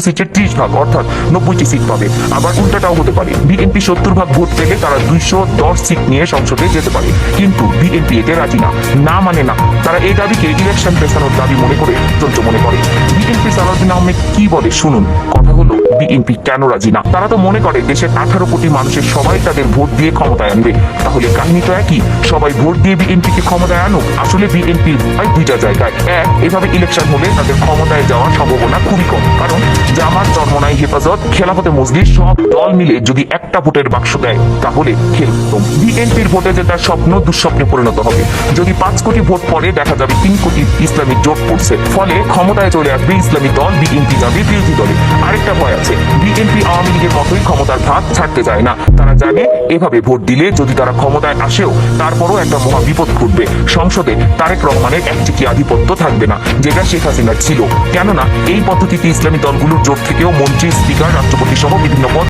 সিটের ত্রিশ ভাগ, অর্থাৎ নব্বইটি সিট পাবে। আবার উল্টাটাও হতে পারে। বিএনপি সত্তর ভাগ ভোট পেলে তারা দুইশো দশ সিট নিয়ে সংসদে যেতে পারে। কিন্তু বিএনপি এতে রাজি না। না মানে না। তারা এই দাবিকে ইলেকশন পেছানোর দাবি মনে করে যন্ত্র মনে করে। বিএনপি সালাউদ্দিন আহমেদ কি বলে? শুনুন। কথা হলো বিএনপি কেন রাজি না? তারা তো মনে করে, দেশের আঠারো কোটি মানুষের সবাই তাদের ভোট দিয়ে ক্ষমতায় আনবে। তাহলে কাহিনী তো একই। সবাই ভোট দিয়ে বিএনপিকে ক্ষমতায় আনুক? আসলে বিএনপি হয় দুইটা জায়গায়। এক, এভাবে ইলেকশন হলে তাদের ক্ষমতায় যাওয়ার সম্ভাবনা খুবই কম। হেফাজত, খেলাফতে মজলিস সব দল মিলে যদি একটা ভোটের বাক্স দেয়, তাহলে বিএনপির ভোটে জেতার স্বপ্ন, দুঃস্বপ্নে পরিণত হবে। যদি পাঁচ কোটি ভোট পরে দেখা যাবে তিন কোটি ইসলামিক জোট পড়ছে। ফলে ক্ষমতায় চলে আসবে ইসলামী দল, বিএনপি যাবে বিরোধী দলে। আরেকটা ভয় আছে, বিএনপি আওয়ামী লীগের মতোই ক্ষমতার ভাগ ছাড়তে চায় না। তারা জানে, এভাবে ভোট দিলে যদি তারা ক্ষমতায় আসেও, তারপরও একটা মহা বিপদ ঘটবে। সংসদে তারেক রহমানের একটিকি আধিপত্য থাকবে না। যেটা শেখ হাসিনার ছিল। কেননা, এই পদ্ধতিতে ইসলামী দলগুলোর জোট থেকেও মন্ত্রী স্পিকার রাষ্ট্রপতি সহ বিভিন্ন পদ